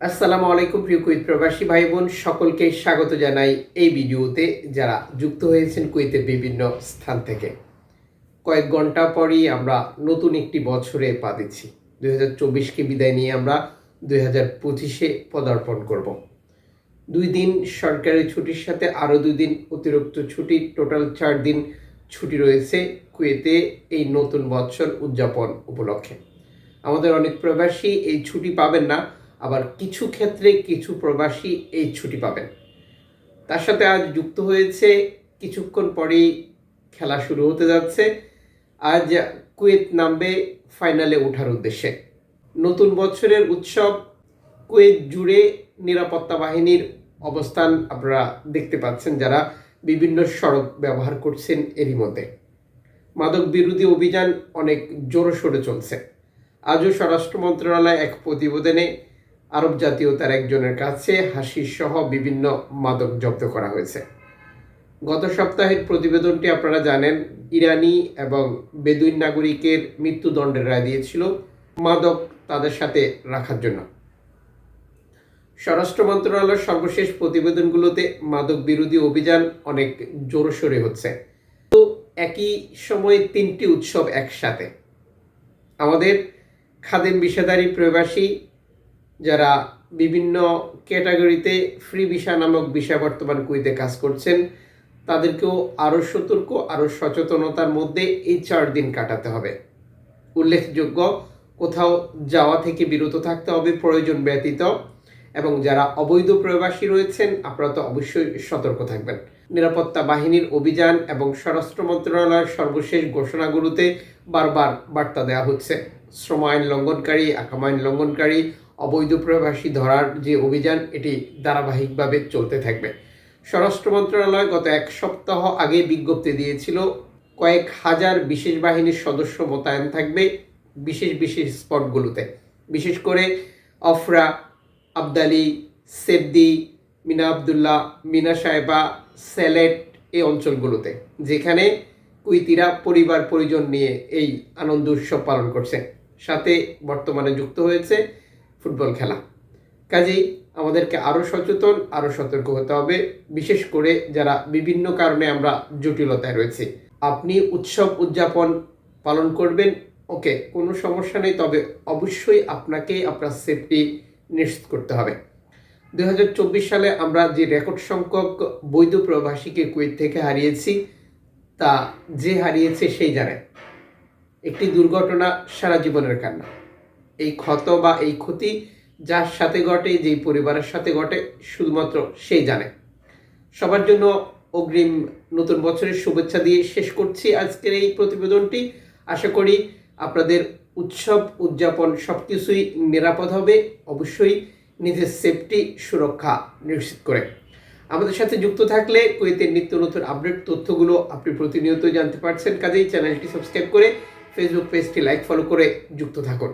আসসালামু আলাইকুম প্রিয় কুইত প্রবাসী ভাই বোন সকলকে স্বাগত জানাই এই ভিডিওতে যারা যুক্ত হয়েছেন কুয়েতের বিভিন্ন স্থান থেকে। কয়েক ঘণ্টা পরই আমরা নতুন একটি বছরে পা দিচ্ছি। দুই হাজার চব্বিশকে বিদায় নিয়ে আমরা দুই হাজার পঁচিশে পদার্পণ করব। দুই দিন সরকারি ছুটির সাথে আরও দুই দিন অতিরিক্ত ছুটি, টোটাল চার দিন ছুটি রয়েছে কুয়েতে এই নতুন বছর উদযাপন উপলক্ষে। আমাদের অনেক প্রবাসী এই ছুটি পাবেন না আবার কিছু ক্ষেত্রে কিছু প্রবাসী এই ছুটি পাবেন। তার সাথে আজ যুক্ত হয়েছে, কিছুক্ষণ পরেই খেলা শুরু হতে যাচ্ছে। আজ কুয়েত নামবে ফাইনালে ওঠার উদ্দেশ্যে। নতুন বছরের উৎসব, কুয়েত জুড়ে নিরাপত্তা বাহিনীর অবস্থান আপনারা দেখতে পাচ্ছেন, যারা বিভিন্ন সড়ক ব্যবহার করছেন এরই মধ্যে। মাদক বিরোধী অভিযান অনেক জোরসোরে চলছে। আজও স্বরাষ্ট্র মন্ত্রণালয় এক প্রতিবেদনে আরব জাতীয়তার একজনের কাছে হাসির সহ বিভিন্ন মাদক জব্দ করা হয়েছে। গত সপ্তাহের প্রতিবেদনটি আপনারা জানেন, ইরানি এবং বেদুইন নাগরিকের মৃত্যুদণ্ডের রায় দিয়েছিল মাদক তাদের সাথে রাখার জন্য। স্বরাষ্ট্র মন্ত্রণালয়ের সর্বশেষ প্রতিবেদনগুলোতে মাদক বিরোধী অভিযান অনেক জোরসোরে হচ্ছে। তো একই সময়ে তিনটি উৎসব একসাথে। আমাদের খাদেম বিষাদারী প্রবাসী যারা বিভিন্ন ক্যাটাগরিতে ফ্রি ভিসা নামক বিষয় বর্তমান কুইতে কাজ করছেন, তাদেরকেও আরও সতর্ক, আরও সচেতনতার মধ্যে এই চার দিন কাটাতে হবে। উল্লেখযোগ্য, কোথাও যাওয়া থেকে বিরত থাকতে হবে প্রয়োজন ব্যতীত এবং যারা অবৈধ প্রবাসী রয়েছেন, আপনারা তো অবশ্যই সতর্ক থাকবেন। নিরাপত্তা বাহিনীর অভিযান এবং স্বরাষ্ট্র মন্ত্রণালয়ের সর্বশেষ ঘোষণাগুলোতে বারবার বার্তা দেওয়া হচ্ছে। শ্রম আইন লঙ্ঘনকারী, আকাম আইন লঙ্ঘনকারী অবৈধ প্রবাসী ধরার যে অভিযান, এটি ধারাবাহিকভাবে চলতে থাকবে। স্বরাষ্ট্র মন্ত্রণালয় গত এক সপ্তাহ আগে বিজ্ঞপ্তি দিয়েছিল, কয়েক হাজার বিশেষ বাহিনীর সদস্য মোতায়েন থাকবে বিশেষ বিশেষ স্পটগুলোতে। বিশেষ করে অফরা, আবদালি, সেবদি, মিনা আবদুল্লাহ, মিনা সাহেবা স্যালেট এই অঞ্চলগুলোতে, যেখানে কুইতিরা পরিবার পরিজন নিয়ে এই আনন্দ উৎসব পালন করছে। সাথে বর্তমানে যুক্ত হয়েছে ফুটবল খেলা। কাজেই আমাদেরকে আরও সচেতন আরও সতর্ক হতে হবে, বিশেষ করে যারা বিভিন্ন কারণে আমরা জটিলতায় রয়েছি। আপনি উৎসব উদযাপন পালন করবেন, ওকে, কোনো সমস্যা নেই, তবে অবশ্যই আপনাকে আপনার সেফটি নিশ্চিত করতে হবে। দু হাজার চব্বিশ সালে আমরা যে রেকর্ড সংখ্যক বৈধ প্রবাসীকে কুয়েত থেকে হারিয়েছি, তা যে হারিয়েছে সেই জানে। একটি দুর্ঘটনা সারা জীবনের কান্না। এই ক্ষত বা এই ক্ষতি যার সাথে ঘটে, যেই পরিবারের সাথে ঘটে, শুধুমাত্র সেই জানে। সবার জন্য অগ্রিম নতুন বছরের শুভেচ্ছা দিয়ে শেষ করছি আজকের এই প্রতিবেদনটি। আশা করি আপনাদের উৎসব, উদযাপন সব কিছুই নিরাপদ হবে। অবশ্যই নিজের সেফটি সুরক্ষা নিশ্চিত করে। আমাদের সাথে যুক্ত থাকলে কুয়েতের নিত্য নতুন আপডেট তথ্যগুলো আপনি প্রতিনিয়ত জানতে পারছেন। কাজেই চ্যানেলটি সাবস্ক্রাইব করে ফেসবুক পেজটি লাইক ফলো করে যুক্ত থাকুন।